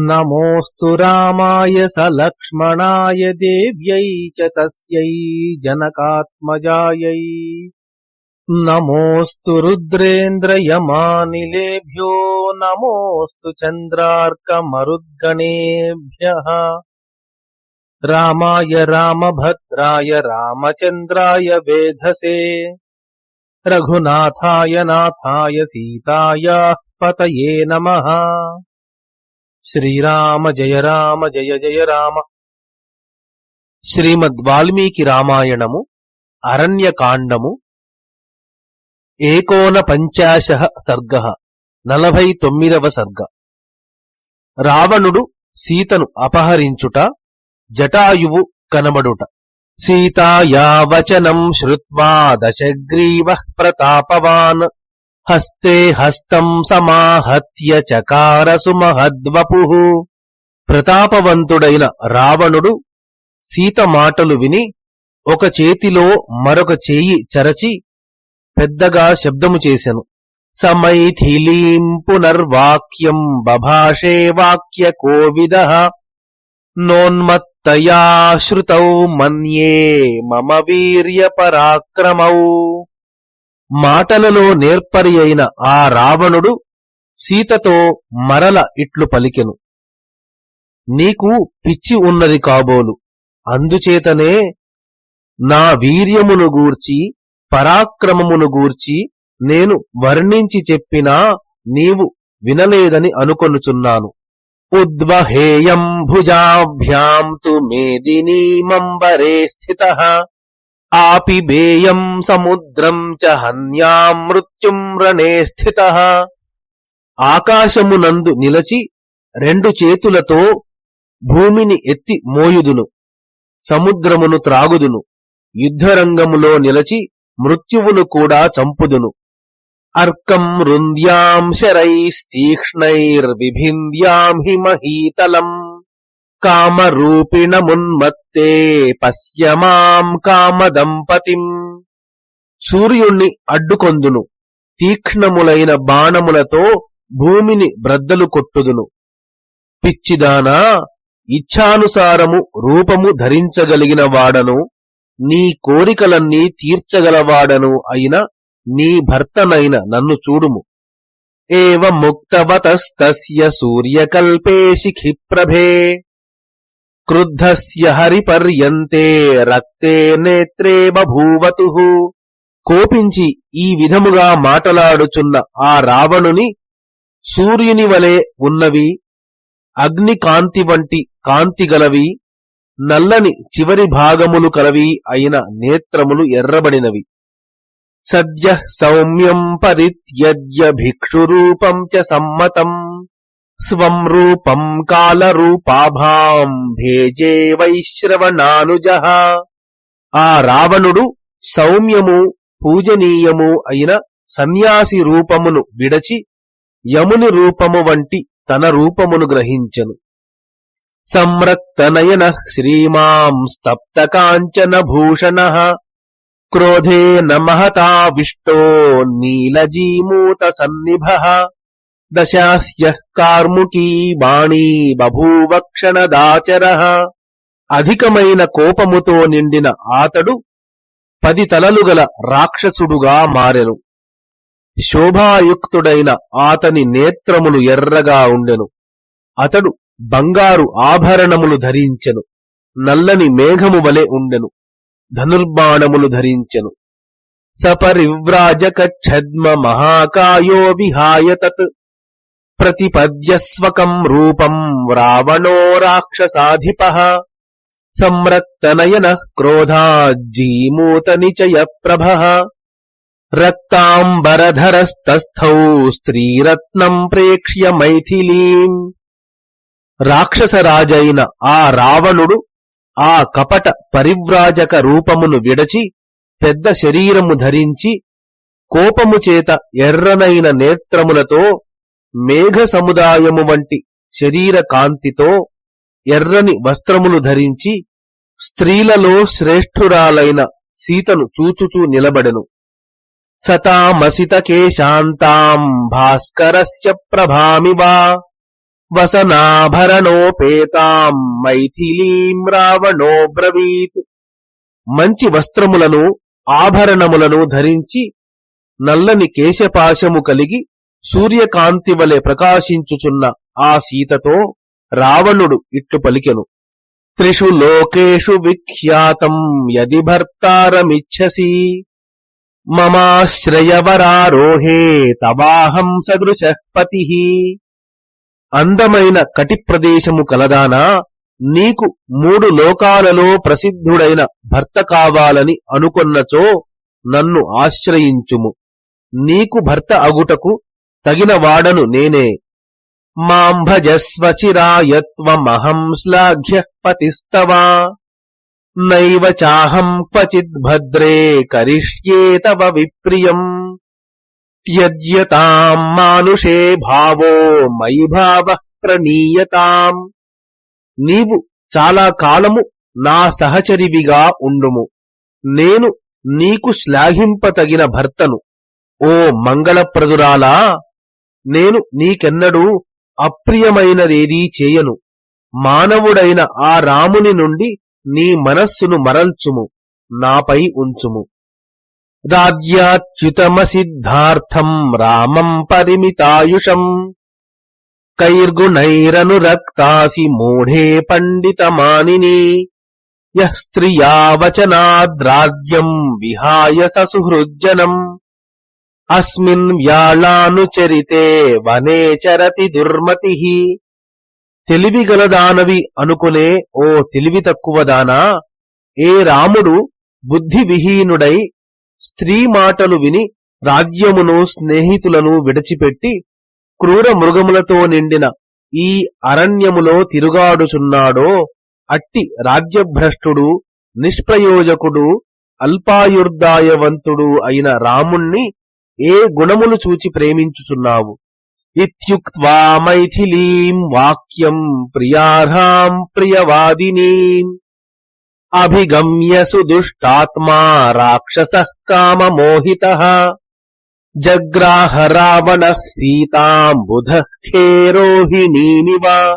नमोऽस्तु रामाय सलक्ष्मणाय देव्यै च तस्यै जनकात्मजायै। नमोऽस्तु रुद्रेन्द्रयमानिलेभ्यो, नमोऽस्तु राय रामाय रामभद्राय रामचन्द्राय वेधसे। रघुनाथाय नाथाय सीतायाः पतये नमः। శ్రీరామ జయ రామ జయ జయ రామ. శ్రీమద్ వాల్మీకి రామాయణము అరణ్యకాండము ఏకోన పంచాశ సర్గ నలభై తొమ్మిదవ సర్గ. రావణుడు సీతను అపహరించుట జటాయువు కనబడుట. సీతాయా వచనం శ్రుత్వా దశగ్రీవ ప్రతాపవాన్. హస్తే హస్తం సమాహత్య చకారసు మహద్వపు ప్రతాపవంతుడైన రావణుడు సీత మాటలు విని ఒక చేతిలో మరొక చేయి చరచి పెద్దగా శబ్దము చేసెను. సమైథిలీం పునర్వాక్యం బభాషే వాక్య కోవిద. నోన్మత్తయా శ్రుతౌ మన్యే మమ వీర్య పరాక్రమౌ మాటలలో నేర్పరి అయిన ఆ రావణుడు సీతతో మరల ఇట్లు పలికెను. నీకు పిచ్చి ఉన్నది కాబోలు. అందుచేతనే నా వీర్యమును గూర్చి పరాక్రమమును గూర్చి నేను వర్ణించి చెప్పినా నీవు వినలేదని అనుకొనుచున్నాను. ఉద్వహేయం భుజాభ్యాం తు మేదినీమంబరే స్థిత. ఆపిబేయం సముద్రం చ హన్యాం మృత్యుం రణే స్థిత. ఆకాశమునందు నిలచి రెండు చేతులతో భూమిని ఎత్తి మోయుదును సముద్రమును త్రాగుదును యుద్ధరంగములో నిలచి మృత్యువును కూడా చంపుదును. అర్కం రుంద్యాం శరైస్తీక్ష్ణైర్విభింద్యాం హి మహీతలం కామరూపిణమున్మత్తే పశ్యమాం కామదంపతిం సూర్యుణ్ణి అడ్డుకొందును తీక్ష్ణములైన బాణములతో భూమిని బ్రద్దలు కొట్టుదును। పిచ్చిదానా ఇచ్ఛానుసారము రూపము ధరించగలిగిన వాడను నీ కోరికలన్నీ తీర్చగలవాడను అయిన నీ భర్తనైన నన్ను చూడుము। ఏవ ముక్తవతస్తస్య సూర్యకల్పే శిఖిప్రభే। క్రుద్ధస్య హరిపర్యంతే రక్తే నేత్రే బభూవతు కోపించి ఈ విధముగా మాటలాడుచున్న ఆ రావణుని సూర్యుని వలె ఉన్నవి అగ్ని కాంతి వంటి కాంతి గలవి నల్లని చివరి భాగములు కలవి అయిన నేత్రములు ఎర్రబడినవి. సద్య సౌమ్యం పరిత్యజ్య భిక్షురూపం చ సమ్మతం. స్వం రూపం కాలరూపాభాం భేజే వైశ్రవణానుజ. ఆ రావణుడు సౌమ్యము పూజనీయము అయిన సన్యాసి రూపమును విడచి యముని రూపము వంటి తన రూపమును గ్రహించను. సంరక్తనయన శ్రీమాం స్తప్త కాంచన భూషణ. క్రోధేన మహతావిష్టో నీలజీమూత సన్నిభ. దశాస్య కార్ముకీ బాణీ బభూవక్షణదాచర అధికమైన కోపముతో నిండిన ఆతడు పది తలలు గల రాక్షసుడుగా మారెను శోభాయుక్తుడైన ఆతని నేత్రములు ఎర్రగా ఉండెను। అతడు బంగారు ఆభరణములు ధరించెను। నల్లని మేఘము వలె ఉండెను। ధనుర్బాణములు ధరించెను। సపరివ్రాజక ఛద్మ మహాకాయో విహాయ తత్ ప్రతిపద్యస్వకం రూపం రావణో రాక్షసాధిప. సంరక్తనయన క్రోధాజ్జీమూత నిచయ ప్రభ స్త్రీరత్నం ప్రేక్ష్య మైథిలీం. రాక్షసరాజైన ఆ రావణుడు ఆ కపట పరివ్రాజక రూపమును విడచి పెద్ద శరీరము ధరించి కోపము చేత ఎర్రనైన నేత్రములతో మేఘ సముదాయము వంటి శరీర కాంతితో ఎర్రని వస్త్రములు ధరించి స్త్రీలలో శ్రేష్ఠురాలైన సీతను చూచుచూ నిలబడెను. సతామసిత కేశాంతాం భాస్కరస్య ప్రభామివా వసనాభరణోపేతాం మైథిలీం రావణో బ్రవీత్. మంచి వస్త్రములను ఆభరణములను ధరించి నల్లని కేశపాశము కలిగి సూర్యకాంతి వలె ప్రకాశించుచున్న ఆ సీతతో రావణుడు ఇట్లు పలికెను. త్రిషు లోకేషు విఖ్యాతం యది భర్తారమిచ్చసి మమాశ్రయవరారోహే తవాహం సదృశ పతి. అందమైన కటి ప్రదేశము కలదానా నీకు మూడు లోకాలలో ప్రసిద్ధుడైన భర్త కావాలని అనుకొన్నచో నన్ను ఆశ్రయించుము. నీకు భర్త అగుటకు తగిన వాడను నేనే. మాం భజస్వచిరాయత్వమహం శ్లాఘ్య పతిస్తవా. నైవ చాహం క్వచిద్భద్రే కరిష్యే తవ విప్రియం. త్యజ్యతాం మానుషే భావో మయి భావ ప్రణీయతాం. నీవు చాలా కాలము నా సహచరివిగా ఉండుము. నేను నీకు శ్లాఘింపతగిన భర్తను. ఓ మంగళప్రదురాలా! నేను నీకెన్నడూ అప్రియమైనదేదీ చేయను. మానవుడైన ఆ రాముని నుండి నీ మనస్సును మరల్చుము నాపై ఉంచుము. రాజ్యాచ్యుతమసిద్ధార్థం రామం పరిమితాయుషం. కైర్గుణైరనురక్తాసి మూఢే పండితమానిని. య స్త్రియా వచనాద్రాజ్యం విహాయ ససుహృజ్జనం. అస్మిన్ వ్యాళానుచరితే వనే చరతి దుర్మతి తెలివిగలదానవి అనుకునే ఓ తెలివి తక్కువదానా ఏ రాముడు బుద్ధి విహీనుడై స్త్రీ మాటలు విని రాజ్యమును స్నేహితులను విడిచిపెట్టి క్రూర మృగములతో నిండిన ఈ అరణ్యములో తిరుగాడుచున్నాడో అట్టి రాజ్యభ్రష్టుడు నిష్ప్రయోజకుడు అల్పాయుర్దాయవంతుడు అయిన రాముణ్ణి ఏ గుణములు చూచి ప్రేమించుచున్నావు? ఇత్యుక్వా మైథిలీం వాక్యం ప్రియార్హాం ప్రియవాదినీం. అభిగమ్య సుదుష్టాత్మా రాక్షస కామమోహిత. జగ్రాహ రావణ సీతాంబుధ ఖేరోహిణీమివ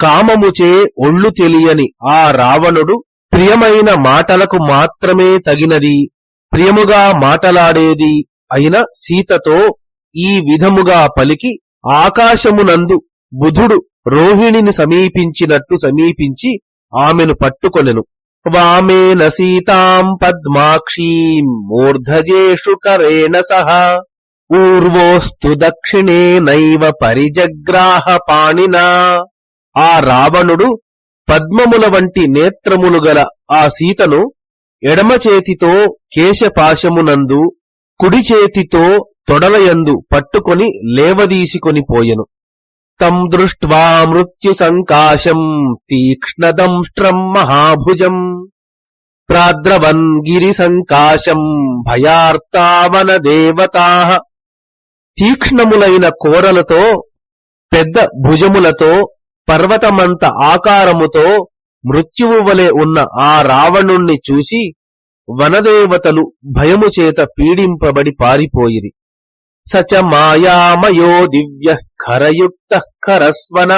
కామముచే ఒళ్ళు తెలియని ఆ రావణుడు ప్రియమైన మాటలకు మాత్రమే తగినది. ప్రియముగా మాటలాడేది అయిన సీతతో ఈ విధముగా పలికి ఆకాశమునందు బుధుడు రోహిణిని సమీపించినట్టు సమీపించి ఆమెను పట్టుకొనెను. వామేన సీతాం పద్మాక్షీం మూర్ధజేషు కరేణ సహ. ఊర్వోస్తు దక్షిణేనైవ పరిజగ్రాహ పాణినా. ఆ రావణుడు పద్మముల వంటి నేత్రములు గల ఆ సీతను ఎడమ చేతితో కేశపాశమునందు కుడి చేతితో తొడలయందు పట్టుకొని లేవదీసికొని పోయెను. తం దృష్ట్వా మృత్యు సంకాశం తీక్ష్ణదంష్ట్రం మహాభుజం. ప్రాద్రవన్ గిరి సంకాశం భయార్తావన దేవతా. తీక్ష్ణములైన కోరలతో పెద్ద భుజములతో పర్వతమంత ఆకారముతో మృత్యువు వలె ఉన్న ఆ రావణుణ్ణి చూసి వనదేవతలు భయము చేత పీడింపబడి పారిపోయిరి. సచ మాయామయో దివ్య ఖరయుక్త ఖరస్వన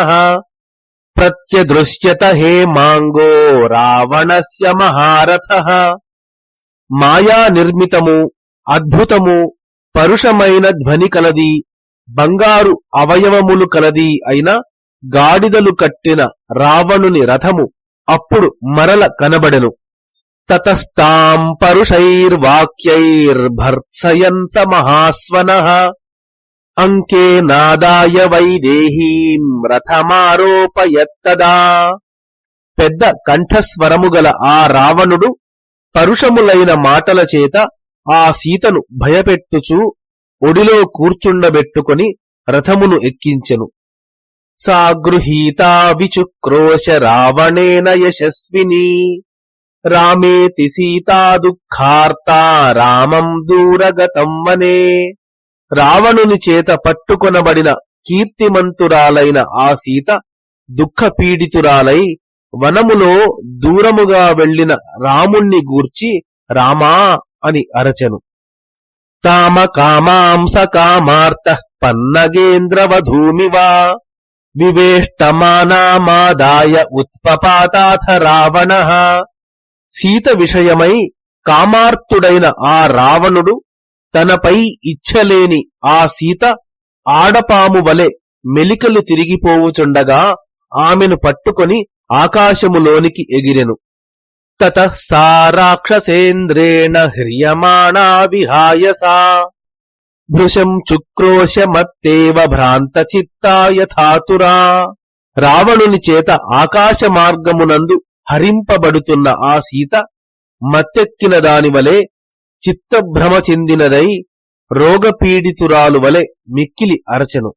ప్రత్యదృశ్యత హే మాంగో రావణస్య మహారథ. మాయా నిర్మితము అద్భుతము పరుషమైన ధ్వని కలది బంగారు అవయవములు కలది అయిన గాడిదలు కట్టిన రావణుని రథము అప్పుడు మరల కనబడెను. తతస్తాం పరుషైర్వాక్యైర్భర్త్సయన్ స మహాస్వన అంకే నాదాయ వైదేహీం రథమారోపయత్తదా పెద్ద కంఠస్వరము గల ఆ రావణుడు పరుషములైన మాటల చేత ఆ సీతను భయపెట్టుచూ ఒడిలో కూర్చుండబెట్టుకొని రథమును ఎక్కించెను. సా గృహీతా విచుక్రోశ రావణేన యశస్విని। రామేతి సీతా దుఃఖార్తా రామం దూరగతం వనే. రావణుని చేత పట్టుకొనబడిన కీర్తిమంతురాలైన ఆ సీత దుఃఖపీడితురాలై వనములో దూరముగా వెళ్ళిన రాముణ్ణి గూర్చి రామా అని అరచెను. తామ కామాంస కామార్త పన్నగేంద్రవధూమివా. వివేష్టమానామాదాయ ఉత్పపాతాథ రావణ. సీత విషయమై కామార్తుడైన ఆ రావణుడు తనపై ఇచ్చలేని ఆ సీత ఆడపాము వలె మెలికలు తిరిగిపోవుచుండగా ఆమెను పట్టుకొని ఆకాశములోనికి ఎగిరెను. తత సా రాక్షసేంద్రేణ హ్రియమాణా విహాయసా. భృశం చుక్రోశమత్తేవ భ్రాంత చిత్తాయథాతురా రావణుని చేత ఆకాశ మార్గమునందు హరింపబడుతున్న ఆ సీత మత్తెక్కిన దాని వలె చిత్తభ్రమ చెందినదై రోగపీడితురాలు వలె మిక్కిలి అరచెను.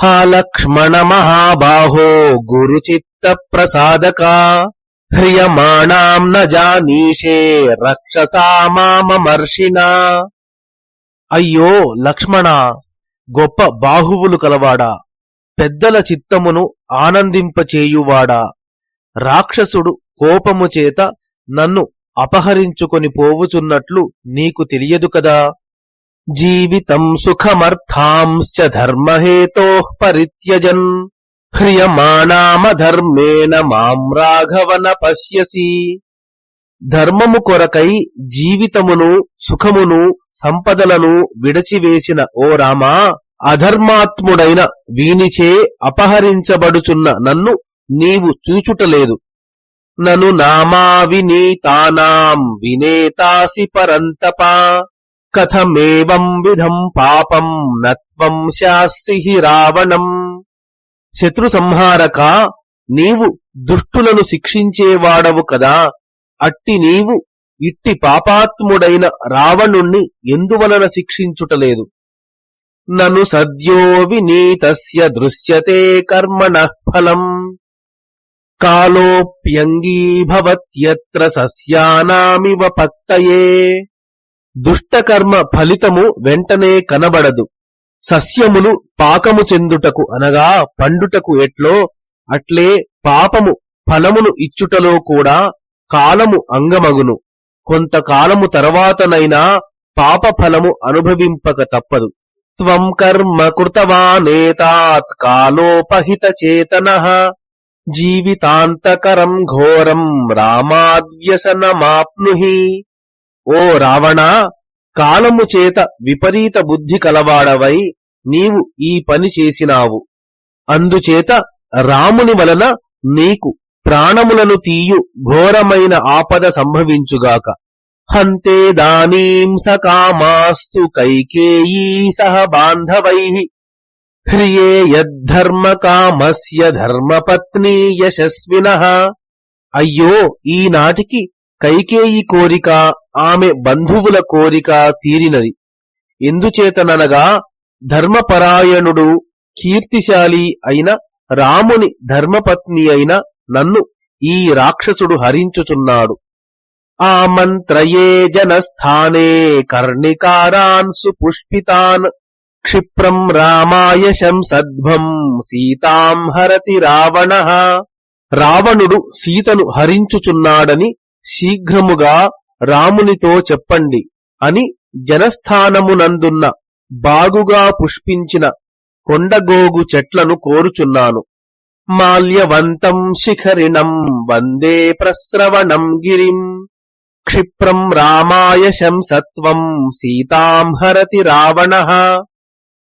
హా లక్ష్మణ మహాబాహో గురు చిత్త ప్రసాదక హ్రియమాణాం న జానీషే రక్షసామామర్షిణా అయ్యో లక్ష్మణ గొప్ప బాహువులు కలవాడా. పెద్దల చిత్తమును ఆనందింపచేయువాడా. రాక్షసుడు కోపము చేత నన్ను అపహరించుకొని పోవుచున్నట్లు నీకు తెలియదు కదా? జీవితం సుఖమర్థాంశ్చ ధర్మహేతో పరిత్యజన్. హ్రియమాణామధర్మేణ మాం రాఘవన పశ్యసి. ధర్మము కొరకై జీవితమును సుఖమును సంపదలను విడచివేసిన ఓ రామా అధర్మాత్ముడైన వీనిచే అపహరించబడుచున్న నన్ను నీవు చూచుటలేదు. నను నామా వినీతానాం వినేతాసి పరంతప. కథమేవం విధం పాపం నత్వం శాస్సి రావణం. శత్రు సంహారక నీవు దుష్టులను శిక్షించేవాడవు కదా. అట్టి నీవు ఇట్టి పాపాత్ముడైన రావణుణ్ణి ఎందువలన శిక్షించుటలేదు? నను సద్యో వినీతస్య దృశ్యతే కర్మణ ఫలం. కాలోప్యంగీభవత్యత్ర సస్యానామివ పత్తయే. దుష్టకర్మ ఫలితము వెంటనే కనబడదు. సస్యములు పాకము చెందుటకు అనగా పండుటకు ఎట్లో అట్లే పాపము ఫలమును ఇచ్చుటలో కూడా కాలము అంగమగును. కొంతకాలము తర్వాతనైనా పాప ఫలము అనుభవింపక తప్పదు. త్వం కర్మ కృతవానేతాత్ కాలోపహిత చేతన. జీవితాంతకరం ఘోరం రామాద్వ్యసనమాప్నుహి. ఓ రావణ కాలము చేత విపరీత బుద్ధి కలవాడవై నీవు ఈ పని చేసినావు. అందుచేత రాముని వలన నీకు ప్రాణములను తీయు ఘోరమైన ఆపద సంభవించుగాక. హంతే దానీం సకామాస్తు కైకేయీ సహ బాంధవై. హ్రియే యద్ధర్మ కామస్య ధర్మపత్ని యశస్విన అయ్యో ఈనాటికి కైకేయి కోరిక ఆమె బంధువుల కోరిక తీరినది. ఎందుచేతననగా ధర్మపరాయణుడు కీర్తిశాలి అయిన రాముని ధర్మపత్ని అయిన నన్ను ఈ రాక్షసుడు హరించుచున్నాడు. ఆమంత్రయే జనస్థానే కర్ణికారాన్ సుపుష్పితాన్ క్షిప్రం రామాయ శంసధ్వం సీతాం హరతి రావణ. రావణుడు సీతను హరించుచున్నాడని శీఘ్రముగా రామునితో చెప్పండి అని జనస్థానమునందున్న బాగుగా పుష్పించిన కొండగోగు చెట్లను కోరుచున్నాను. మాల్యవంతం శిఖరిణం వందే ప్రస్రవణం గిరిం. క్షిప్రం రామాయ శంసత్వం సీతాం హరతి రావణ.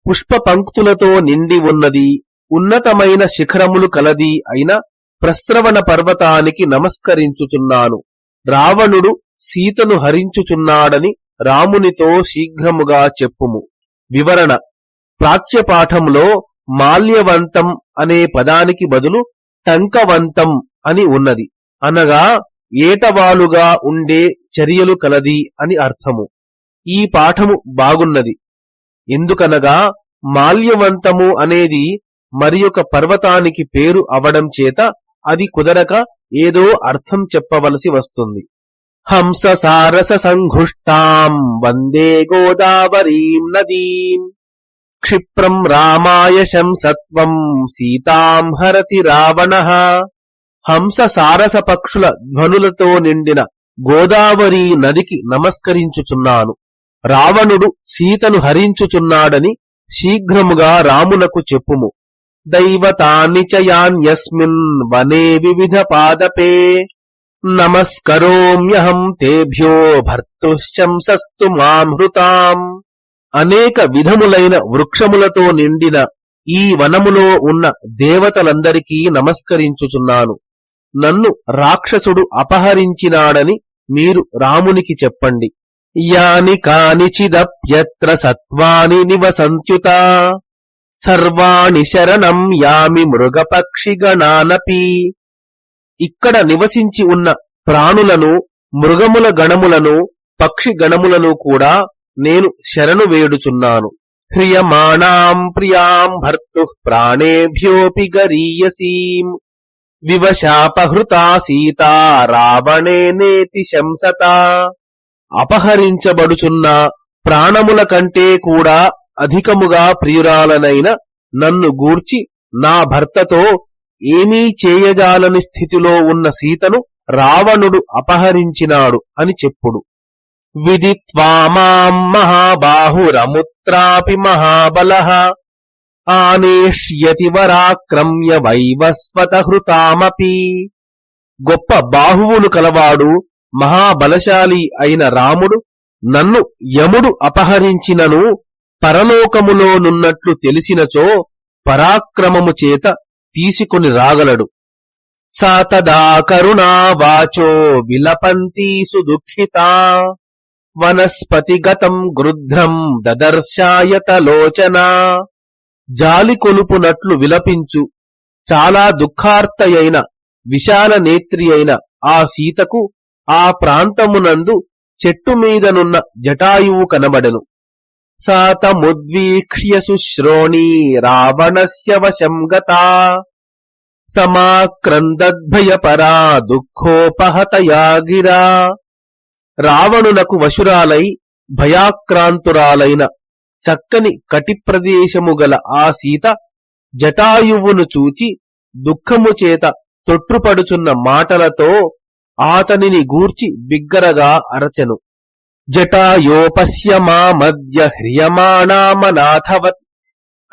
పుష్ప పంక్తులతో నిండి ఉన్నది ఉన్నతమైన శిఖరములు కలది అయిన ప్రస్రవణ పర్వతానికి నమస్కరించుచున్నాను. రావణుడు సీతను హరించుచున్నాడని రామునితో శీఘ్రముగా చెప్పుము. వివరణ. ప్రాచ్యపాఠంలో మాల్యవంతం అనే పదానికి బదులు టంకవంతం అని ఉన్నది. అనగా ఏటవాలుగా ఉండే చర్యలు కలది అని అర్థము. ఈ పాఠము బాగున్నది. ఎందుకనగా మాల్యవంతము అనేది మరి పర్వతానికి పేరు అవడం చేత అది కుదరక ఏదో అర్థం చెప్పవలసి వస్తుంది. హంస సారస సంఘుష్టాం వందే గోదావరీం నదీం క్షిప్రం రామాయ శంసత్వం సీతాం హరతి రావణ. హంస సారస పక్షుల ధ్వనులతో నిండిన గోదావరి నదికి నమస్కరించుచున్నాను. రావణుడు సీతను హరించుచున్నాడని శీఘ్రముగా రామునకు చెప్పుము. దైవతానిచయాన్యస్మిన్ వనే వివిధ పాదపే. నమస్కరోమ్యహం తేభ్యో భర్తుశంసస్తు మామృతాం అనేక విధములైన వృక్షములతో నిండిన ఈ వనములో ఉన్న దేవతలందరికీ నమస్కరించుచున్నాను. నన్ను రాక్షసుడు అపహరించినాడని మీరు రామునికి చెప్పండి. యాని కానిచిదప్యత్ర సత్వాని నివసంత్యుత. సర్వాణి శరణం యామి మృగపక్షిగణానపి ఇక్కడ నివసించి ఉన్న ప్రాణులను మృగముల గణములను పక్షి గణములను కూడా నేను శరణు వేడుచున్నాను. హ్రియమాణాం ప్రియాం భర్తు ప్రాణేభ్యోపి గరీయసీం. వివశాపహృతా సీతా రావణేనేతి శంసత. అపహరించబడుచున్న ప్రాణముల కంటే కూడా అధికముగా ప్రియురాలనైన నన్ను గూర్చి నా భర్తతో ఏమీ చేయజాలని స్థితిలో ఉన్న సీతను రావణుడు అపహరించినాడు అని చెప్పుడు. విదిత్వామాం మహాబాహురముత్రాపి మహాబల ఆనేష్యతి వరాక్రమ్య వైవస్వతహృతామపి. గొప్ప బాహువులు కలవాడు మహాబలశాలి అయిన రాముడు నన్ను యముడు అపహరించినను పరలోకములోనున్నట్లు తెలిసినచో పరాక్రమము చేత తీసుకుని రాగలడు. సాతదా కరుణా వాచో విలపంతీ సుదుఃఖితా. వనస్పతిగతం గృధ్రం దదర్శాయతలోచన జాలి కొలుపునట్లు విలపించు. చాలా దుఃఖార్తయైన విశాల నేత్రి అయిన ఆ సీతకు ఆ ప్రాంతమునందు చెట్టు మీదనున్న జటాయువు కనబడెను. సాతముద్వీక్ష్య శుశ్రోణీ రావణస్య వశం గతా. సమాక్రందద్భయపరా దుఃఖోపహతయా గిరా రావణునకు వశురాలై భయాక్రాంతురాలైన చక్కని కటిప్రదేశము గల ఆ సీత జటాయువును చూచి దుఃఖము చేత తొట్టుపడుచున్న మాటలతో ఆతనిని గూర్చి బిగ్గరగా అరచెను. జటాయోపస్య మధ్య హ్రియమాణామనాథవత్.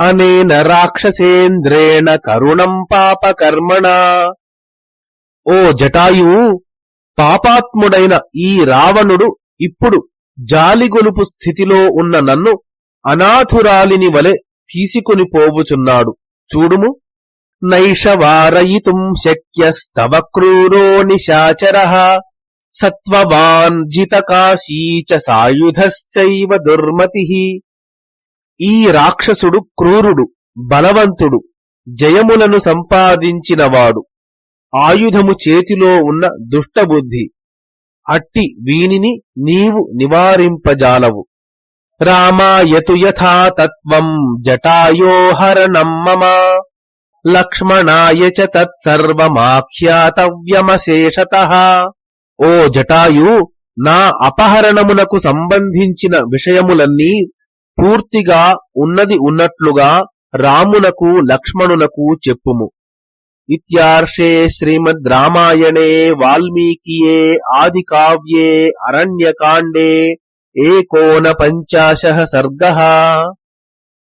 అనేన రాక్షసేంద్రేణ కరుణం పాపకర్మణ ఓ జటాయువు పాపాత్ముడైన ఈ రావణుడు ఇప్పుడు జాలిగొలుపు స్థితిలో ఉన్న నన్ను అనాథురాలిని వలె తీసుకుని పోవుచున్నాడు. చూడుము నైష వారయితుం శక్యస్తవ క్రూరో నిశాచర సత్వవాన్ జితకాశీచ సాయుధశ్చైవ దుర్మతి ఈ రాక్షసుడు క్రూరుడు బలవంతుడు జయములను సంపాదించినవాడు ఆయుధము చేతిలో ఉన్న దుష్టబుద్ధి అట్టి వీనిని నీవు నివారింపజాలవు. రామాయతు యథా తత్వం జటాయోహరణం మమ లక్ష్మణాయ చ తత్సర్వమాఖ్యాతవ్యమశేషత ఓ జటాయు నా అపహరణమునకు సంబంధించిన విషయములన్నీ పూర్తిగా ఉన్నది ఉన్నట్లుగా రామునకు లక్ష్మణునకు చెప్పుము. ఇత్యార్షే శ్రీమద్ రామాయణే వాల్మీకియే ఆది కావ్యే అరణ్యకాండే ఏకోన పంచాశ సర్గ।